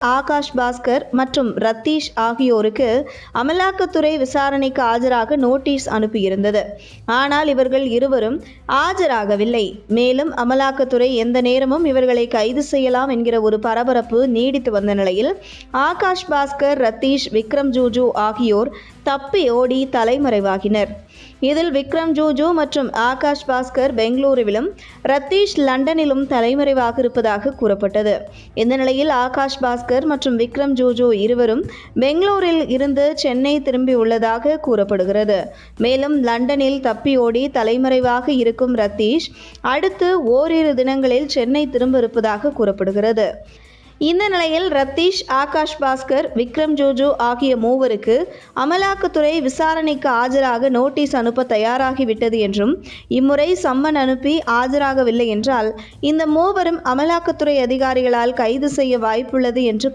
ஆகாஷ் பாஸ்கர் மற்றும் ரத்தீஷ் ஆகியோருக்கு அமலாக்கத்துறை விசாரணைக்கு ஆஜராக நோட்டீஸ் அனுப்பியிருந்தது. ஆனால் இவர்கள் இருவரும் ஆஜராகவில்லை. மேலும் அமலாக்கத்துறை எந்த நேரமும் இவர்களை கைது செய்யலாம் என்கிற ஒரு பரபரப்பு நீடித்து வந்த நிலையில் ஆகாஷ் பாஸ்கர் ரத்தீஷ் விக்ரம் ஜூஜு ஆகியோர் தப்பி ஓடி தலைமறைவாகினர். இதில் விக்ரம் ஜூஜு மற்றும் ஆகாஷ் பாஸ்கர் பெங்களூருவிலும் ரத்தீஷ் லண்டனிலும் தலைமறைவாக இருப்பதாக கூறப்பட்டது. இந்த நிலையில் ஆகாஷ் பாஸ்கர் மற்றும் விக்ரம் ஜோஜோ இருவரும் பெங்களூரில் இருந்து சென்னை திரும்பியுள்ளதாக கூறப்படுகிறது. மேலும் லண்டனில் தப்பியோடி தலைமறைவாக இருக்கும் ரத்தீஷ் அடுத்து ஓரிரு தினங்களில் சென்னை திரும்ப இருப்பதாக கூறப்படுகிறது. இந்த நிலையில் ரத்தீஷ் ஆகாஷ் பாஸ்கர் விக்ரம் ஜோஜோ ஆகிய மூவருக்கு அமலாக்கத்துறை விசாரணைக்கு ஆஜராக நோட்டீஸ் அனுப்ப தயாராகிவிட்டது என்றும் இம்முறை சம்மன் அனுப்பி ஆஜராகவில்லை என்றால் இந்த மூவரும் அமலாக்கத்துறை அதிகாரிகளால் கைது செய்ய வாய்ப்புள்ளது என்று